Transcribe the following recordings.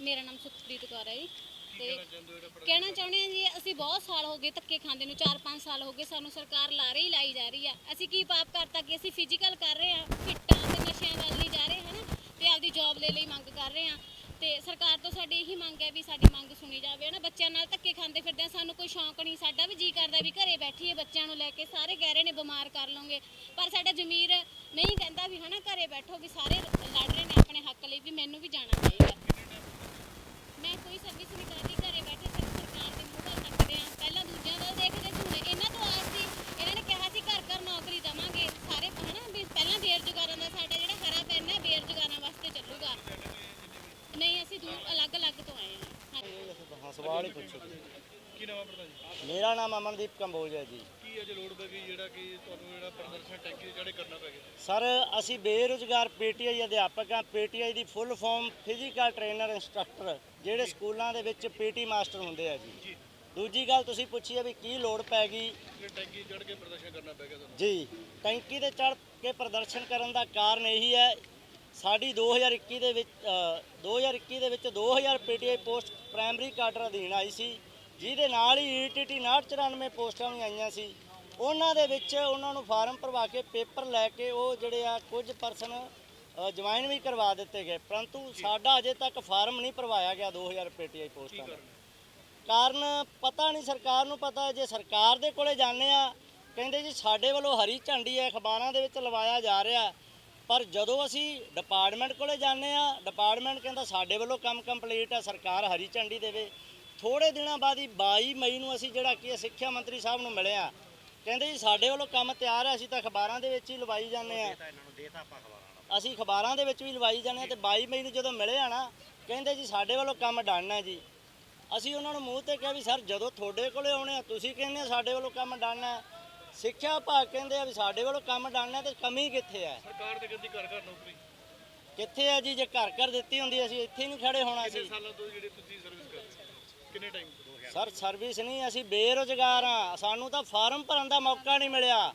ਮੇਰਾ ਨਾਮ ਸੁਖਪ੍ਰੀਤ ਕੌਰ ਹੈ ਜੀ। ਤੇ ਕਹਿਣਾ ਚਾਹੁੰਦੇ ਹਾਂ ਜੀ, ਅਸੀਂ ਬਹੁਤ ਸਾਲ ਹੋ ਗਏ ਧੱਕੇ ਖਾਂਦੇ ਨੂੰ 4-5 ਸਾਲ ਹੋ ਗਏ ਸਾਨੂੰ ਸਰਕਾਰ ਲਾਰੇ ਹੀ ਲਾਈ ਜਾ ਰਹੀ ਆ। ਅਸੀਂ ਕੀ ਪਾਪ ਕਰਤਾ ਕਿ ਅਸੀਂ ਫਿਜ਼ੀਕਲ ਕਰ ਰਹੇ ਆ ਫਿੱਟਾਂ ਤੇ ਨਸ਼ਿਆਂ ਵੱਲ ਨਹੀਂ ਜਾ ਰਹੇ, ਹਨਾ? ਤੇ ਆਪਦੀ ਜੌਬ ਦੇ ਲਈ ਮੰਗ ਕਰ ਰਹੇ ਆ ਤੇ ਸਰਕਾਰ ਤੋਂ ਸਾਡੀ ਇਹੀ ਮੰਗ ਹੈ ਵੀ ਸਾਡੀ ਮੰਗ ਸੁਣੀ ਜਾਵੇ ਨਾ ਬੱਚਿਆਂ ਨਾਲ ਧੱਕੇ ਖਾਂਦੇ ਫਿਰਦੇ ਆ, ਸਾਨੂੰ ਕੋਈ ਸ਼ੌਂਕ ਨਹੀਂ, ਸਾਡਾ ਵੀ ਜੀ ਕਰਦਾ ਵੀ ਘਰੇ ਬੈਠੀਏ, ਬੱਚਿਆਂ ਨੂੰ ਲੈ ਕੇ ਸਾਰੇ ਕਹਿ ਰਹੇ ਨੇ ਬਿਮਾਰ ਕਰ ਲਓਗੇ। ਪਰ ਸਾਡਾ ਜ਼ਮੀਰ ਨਹੀਂ ਕਹਿੰਦਾ ਵੀ, ਹਨਾ? ਘਰੇ ਬੈਠੋ ਵੀ ਸਾਰੇ ਲੜ ਰਹੇ ਨੇ ਆਪਣੇ ਹੱਕ ਲਈ ਵੀ ਮੈਨੂੰ ਵੀ ਜਾਣਾ ਚਾਹੀਦਾ ਮੈਂ ਕੋਈ ਸਰਵਿਸ ਨਹੀਂ ਕਰਦੀ ਘਰੇ ਬੈਠੇ ਸਿਰਫ ਸਰਕਾਰ ਦੇ ਮੂੰਹ ਵੱਲ ਤੱਕਦੇ ਆ ਪਹਿਲਾਂ ਦੂਜਿਆਂ ਵੱਲ ਦੇਖਦੇ ਸੀ ਹੁਣ ਇਹਨਾਂ ਤੋਂ ਆਸ ਸੀ ਇਹਨਾਂ ਨੇ ਕਿਹਾ ਸੀ ਘਰ ਘਰ ਨੌਕਰੀ ਦਵਾਂਗੇ ਸਾਰੇ ਹਨਾ ਵੀ ਪਹਿਲਾਂ ਬੇਰੁਜ਼ਗਾਰਾਂ ਦਾ ਸਾਡਾ ਜਿਹੜਾ ਹਰਾ ਪੈਨ ਹੈ ਬੇਰੁਜ਼ਗਾਰਾਂ ਵਾਸਤੇ ਚੱਲੂਗਾ ਨਹੀਂ ਅਸੀਂ ਦੂਰ ਅਲੱਗ-ਅਲੱਗ ਤੋਂ ਆਏ ਹਾਂ ਹਾਂਜੀ ਹਾਂ ਸਵਾਲ ਹੀ ਪੁੱਛੋ ਜੀ। ਕੀ ਨਾਮ ਹੈ ਪ੍ਰਧਾਨ ਜੀ ਮੇਰਾ ਨਾਮ ਅਮਨਦੀਪ ਕੰਬੋਜ ਹੈ ਜੀ। ਕੀ ਅੱਜ ਲੋੜ ਪੈ ਗਈ ਜਿਹੜਾ ਕਿ ਤੁਹਾਨੂੰ ਜਿਹੜਾ ਪ੍ਰਦਰਸ਼ਨ ਟੈਂਕੀ ਦੇ ਜਿਹੜੇ ਕਰਨਾ ਪੈ ਗਿਆ ਸਰ ਅਸੀਂ ਬੇਰੁਜ਼ਗਾਰ ਪੀਟੀਆਈ ਅਧਿਆਪਕ ਹਾਂ। ਪੀਟੀਆਈ ਦੀ full form physical trainer instructor ਜਿਹੜੇ ਸਕੂਲਾਂ ਦੇ ਵਿੱਚ ਪੀਟੀ ਮਾਸਟਰ ਹੁੰਦੇ ਆ ਜੀ। ਦੂਜੀ ਗੱਲ ਤੁਸੀਂ ਪੁੱਛੀ ਹੈ ਵੀ ਕੀ ਲੋੜ ਪੈ ਗਈ? ਟੈਂਕੀ ਚੜ ਕੇ ਪ੍ਰਦਰਸ਼ਨ ਕਰਨਾ ਪੈ ਗਿਆ ਤੁਹਾਨੂੰ? ਜੀ ਟੈਂਕੀ ਤੇ ਚੜ ਕੇ ਪ੍ਰਦਰਸ਼ਨ ਕਰਨ ਦਾ ਕਾਰਨ ਇਹੀ ਹੈ ਸਾਡੀ 2021 ਦੇ ਵਿੱਚ ਅ, 2021 ਦੇ ਵਿੱਚ 2000 ਪੀਟੀਆਈ ਪੋਸਟ ਪ੍ਰਾਇਮਰੀ ਕਾਡਰ ਅਧੀਨ ਆਈ ਸੀ। ਜਿਹਦੇ ਨਾਲ ਹੀ ਈਟੀਟੀ 994 ਪੋਸਟਾਂ ਵੀ ਆਈਆਂ ਸੀ। ਉਹਨਾਂ ਦੇ ਵਿੱਚ ਉਹਨਾਂ ਨੂੰ ਫਾਰਮ ਭਰਵਾ ਕੇ ਪੇਪਰ ਲੈ ਕੇ ਉਹ ਜਿਹੜੇ ਆ ਕੁਝ ਪਰਸਨ ਜੁਆਇਨ ਵੀ ਕਰਵਾ ਦਿੱਤੇ ਗਏ। ਪਰੰਤੂ ਸਾਡਾ ਅਜੇ ਤੱਕ ਫਾਰਮ ਨਹੀਂ ਭਰਵਾਇਆ ਗਿਆ 2000 ਪੀਟੀਆਈ ਪੋਸਟਾਂ ਦਾ। ਕਾਰਨ ਪਤਾ ਨਹੀਂ ਸਰਕਾਰ ਨੂੰ ਪਤਾ। ਜੇ ਸਰਕਾਰ ਦੇ ਕੋਲੇ ਜਾਂਦੇ ਆ ਕਹਿੰਦੇ ਜੀ ਸਾਡੇ ਵੱਲੋਂ ਹਰੀ ਝੰਡੀ ਹੈ ਅਖਬਾਰਾਂ ਦੇ ਵਿੱਚ ਲਵਾਇਆ ਜਾ ਰਿਹਾ। ਪਰ ਜਦੋਂ ਅਸੀਂ ਡਿਪਾਰਟਮੈਂਟ ਕੋਲੇ ਜਾਂਦੇ ਆ ਡਿਪਾਰਟਮੈਂਟ ਕਹਿੰਦਾ ਸਾਡੇ ਵੱਲੋਂ ਕੰਮ ਕੰਪਲੀਟ ਹੈ ਸਰਕਾਰ ਹਰੀ ਝੰਡੀ ਦੇਵੇ। ਥੋੜੇ ਦਿਨਾਂ ਬਾਅਦ ਹੀ 22 ਮਈ ਨੂੰ ਅਸੀਂ ਜਿਹੜਾ ਕੀ ਸਿੱਖਿਆ ਮੰਤਰੀ ਸਾਹਿਬ ਨੂੰ ਮਿਲੇ ਆ। ਕਹਿੰਦੇ ਜੀ ਸਾਡੇ ਵੱਲੋਂ ਕੰਮ ਤਿਆਰ ਹੈ ਅਸੀਂ ਤਾਂ ਅਖਬਾਰਾਂ ਦੇ ਵਿੱਚ ਹੀ ਲਵਾਈ ਜਾਂਦੇ ਆ। ਅਸੀਂ ਅਖਬਾਰਾਂ ਦੇ ਵਿੱਚ ਵੀ ਲਵਾਈ ਜਾਂਦੇ ਆ ਤੇ 22 ਮਈ ਨੂੰ ਜਦੋਂ ਮਿਲੇ ਆ ਨਾ ਕਹਿੰਦੇ ਜੀ ਸਾਡੇ ਵੱਲੋਂ ਕੰਮ ਡਨ ਹੈ ਜੀ। ਅਸੀਂ ਉਹਨਾਂ ਨੂੰ ਮੂੰਹ ਤੇ ਕਿਹਾ ਵੀ ਸਰ ਜਦੋਂ ਤੁਹਾਡੇ ਕੋਲੇ ਆਉਣੇ ਆ ਤੁਸੀਂ ਕਹਿੰਦੇ ਸਾਡੇ ਵੱਲੋਂ ਕੰਮ ਡਨ ਹੈ ਸਿੱਖਿਆ ਵਿਭਾਗ ਕਹਿੰਦੇ ਆ ਵੀ ਸਾਡੇ ਵੱਲੋਂ ਕੰਮ ਡਨ ਹੈ ਤੇ ਕਮੀ ਕਿੱਥੇ ਹੈ ਸਰਕਾਰ ਦੇ ਕਹਿੰਦੀ ਘਰ ਘਰ ਨੌਕਰੀ। ਕਿੱਥੇ ਹੈ ਜੀ? ਜੇ ਘਰ ਘਰ ਦਿੱਤੀ ਹੁੰਦੀ ਅਸੀਂ ਇੱਥੇ ਨਹੀਂ ਖੜੇ ਹੋਣਾ ਸੀ ਸਾਲਾਂ ਤੋਂ ਜਿਹੜੇ ਤੁਸੀਂ ਸਰਵਿਸ? ਕਿੰਨੇ ਟਾਈਮ ਤੋਂ ਸਰ ਸਰਵਿਸ ਨਹੀਂ ਅਸੀਂ ਬੇਰੁਜ਼ਗਾਰ ਆ ਸਾਨੂੰ ਤਾਂ ਫਾਰਮ ਭਰਨ ਦਾ ਮੌਕਾ ਨਹੀਂ ਮਿਲਿਆ।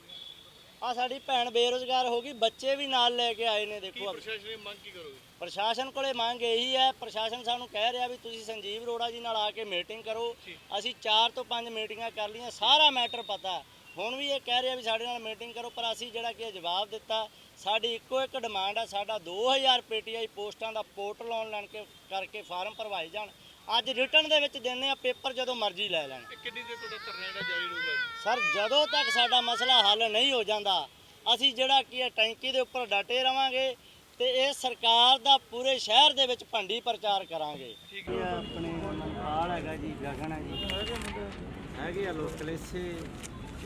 ਆ ਸਾਡੀ ਭੈਣ ਬੇਰੁਜ਼ਗਾਰ ਹੋ ਗਈ ਬੱਚੇ ਵੀ ਨਾਲ ਲੈ ਕੇ ਆਏ ਨੇ ਕੀ ਦੇਖੋ ਪ੍ਰਸ਼ਾਸਨ ਨੇ ਮੰਗ ਕੀ ਕਰੋਗੇ? ਪ੍ਰਸ਼ਾਸਨ ਕੋਲੇ ਮੰਗ ਇਹੀ ਹੈ ਪ੍ਰਸ਼ਾਸਨ ਸਾਨੂੰ ਕਹਿ ਰਿਹਾ ਵੀ ਤੁਸੀਂ ਸੰਜੀਵ ਅਰੋੜਾ ਜੀ ਨਾਲ ਆ ਕੇ ਮੀਟਿੰਗ ਕਰੋ। ਜੀ। ਅਸੀਂ 4 ਤੋਂ 5 ਮੀਟਿੰਗਾਂ ਕਰ ਲਈਆਂ ਸਾਰਾ ਮੈਟਰ ਪਤਾ ਹੈ। ਹੁਣ ਵੀ ਇਹ ਕਹਿ ਰਿਹਾ ਵੀ ਸਾਡੇ ਨਾਲ ਮੀਟਿੰਗ ਕਰੋ ਪਰ ਅਸੀਂ ਜਿਹੜਾ ਕਿ ਜਵਾਬ ਦਿੱਤਾ ਸਾਡੀ ਇੱਕੋ ਇੱਕ ਡਿਮਾਂਡ ਹੈ ਸਾਡਾ 2000 ਪੀਟੀਆਈ ਪੋਸਟਾਂ ਦਾ ਪੋਰਟਲ ਆਨਲਾਈਨ ਕੇ ਕਰਕੇ ਫਾਰਮ ਭਰਵਾਏ ਜਾਣ। ਅੱਜ ਰਿਟਰਨ ਦੇ ਵਿੱਚ ਦਿੰਦੇ ਆ ਪੇਪਰ ਜਦੋਂ ਮਰਜ਼ੀ ਲੈ ਲੈਣ। ਕਿੰਨੀ ਦੇਰ ਤੁਹਾਡਾ ਧਰਨਾ ਜਿਹੜਾ ਜਾਰੀ ਰਹੂਗਾ ਸਰ ਜਦੋਂ ਤੱਕ ਸਾਡਾ ਮਸਲਾ ਹੱਲ ਨਹੀਂ ਹੋ ਜਾਂਦਾ ਅਸੀਂ ਜਿਹੜਾ ਕੀ ਹੈ ਟੈਂਕੀ ਦੇ ਉੱਪਰ ਡਟੇ ਰਵਾਂਗੇ ਤੇ ਇਹ ਸਰਕਾਰ ਦਾ ਪੂਰੇ ਸ਼ਹਿਰ ਦੇ ਵਿੱਚ ਭੰਡੀ ਪ੍ਰਚਾਰ ਕਰਾਂਗੇ। ਠੀਕ ਇਹ ਆਪਣੇ ਮਨਪਾਲ ਹੈਗਾ ਜੀ ਗਗਨ ਹੈ ਜੀ। ਹੈਗੇ ਆ ਲੋਕਲ ਇਸੇ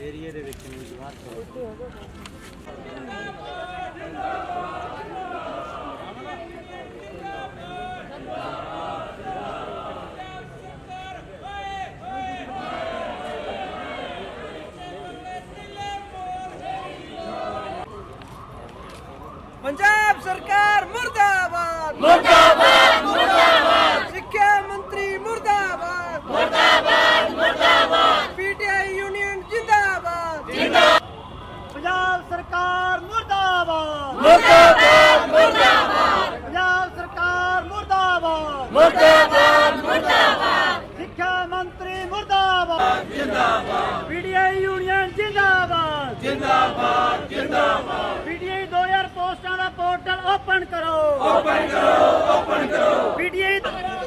ਏਰੀਏ ਦੇ ਵਿੱਚ ਨੇ ਜਵਾਰ ਪੰਜਾਬ ਸਰਕਾਰ ਮੁਰਦਾਬਾਦ। ਮੁਰਦਾਬਾਦ ਮੁਰਦਾਬਾਦ ਸਿੱਖਿਆ ਮੰਤਰੀ ਮੁਰਦਾਬਾਦ ਮੁਰਦਾਬਾਦ ਮੁਰਦਾਬਾਦ ਪੀਟੀਆਈ ਯੂਨੀਅਨ ਜਿੰਦਾਬਾਦ ਪੰਜਾਬ ਸਰਕਾਰ ਮੁਰਦਾਬਾਦ ਮੁਰਦਾਬਾਦ ਮੁਰਦਾਬਾਦ ਪੰਜਾਬ ਸਰਕਾਰ ਮੁਰਦਾਬਾਦ ਮੁਰਦਾਬਾਦ ਮੁਰਦਾਬਾਦ ਸਿੱਖਿਆ ਮੰਤਰੀ ਮੁਰਦਾਬਾਦ ਜਿੰਦਾਬਾਦ। ਪੀਡੀਆਈ ਯੂਨੀਅਨ ਜਿੰਦਾਬਾਦ। ਜਿੰਦਾਬਾਦ ਜਿੰਦਾਬਾਦ। ਪੀਡੀਆਈ 2000 ਪੋਸਟਾਂ ਦਾ ਪੋਰਟਲ ਓਪਨ ਕਰੋ। ਓਪਨ ਕਰੋ ਓਪਨ ਕਰੋ ਪੀਡੀਆਈ ਇੱਧਰ ਆ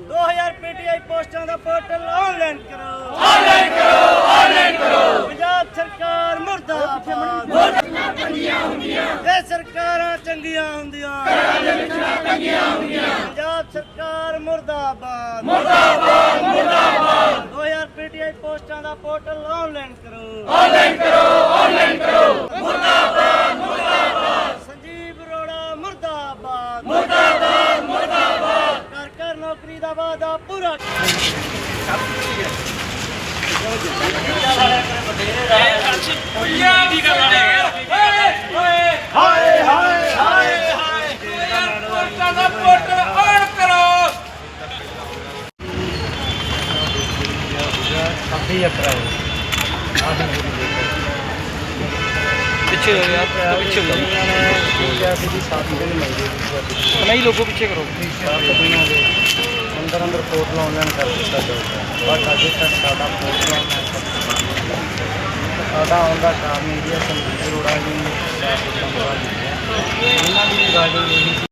ਦੋ ਹਜ਼ਾਰ ਪੋਸਟਾਂ ਦਾ ਪੋਰਟਲ ਆਨਲਾਈਨ ਕਰੋ। ਆਨਲਾਈਨ ਕਰੋ ਆਨਲਾਈਨ ਕਰੋ। ਪੰਜਾਬ ਸਰਕਾਰ ਮੁਰਦਾਬਾਦ। ਚੰਗੀਆਂ ਹੁੰਦੀਆਂ ਇਹ ਸਰਕਾਰਾਂ ਚੰਗੀਆਂ ਹੁੰਦੀਆਂ। ਘਰਾਂ ਦੇ ਵਿੱਚ ਚੰਗੀਆਂ ਹੁੰਦੀਆਂ ਪੰਜਾਬ ਸਰਕਾਰ ਮੁਰਦਾਬਾਦ। ਮੁਰਦਾਬਾਦ ਮੁਰਦਾਬਾਦ। 2000 ਪੀਟੀਆਈ ਪੋਸਟਾਂ ਦਾ ਪੋਰਟਲ ਆਨਲਾਈਨ ਕਰੋ। ਪਿੱਛੇ ਹੋ ਯਾਰ ਤੂੰ ਪਿੱਛੇ ਹੋ ਨਹੀਂ ਲੋਕੋ ਪਿੱਛੇ ਕਰੋ। ਸੱਤ ਦਿਨਾਂ ਦੇ ਅੰਦਰ ਅੰਦਰ ਪੋਰਟਲ ਆਨਲਾਈਨ ਕਰ ਦਿੱਤਾ ਜਾਊਗਾ ਬਟ ਅਜੇ ਤੱਕ ਸਾਡਾ ਪੋਰਟਲ ਆਨਲਾਈਨ ਸਾਡਾ ਆਉਣ ਦਾ ਕਾਰਨ ਸੰਦੀਪ ਅਰੋੜਾ ਜੀ ਨੇ ਸਾਡਾ ਇਹਨਾਂ ਦੀ ਰਿਗਾਰਡਿੰਗ ਇਹੀ ਸੀ।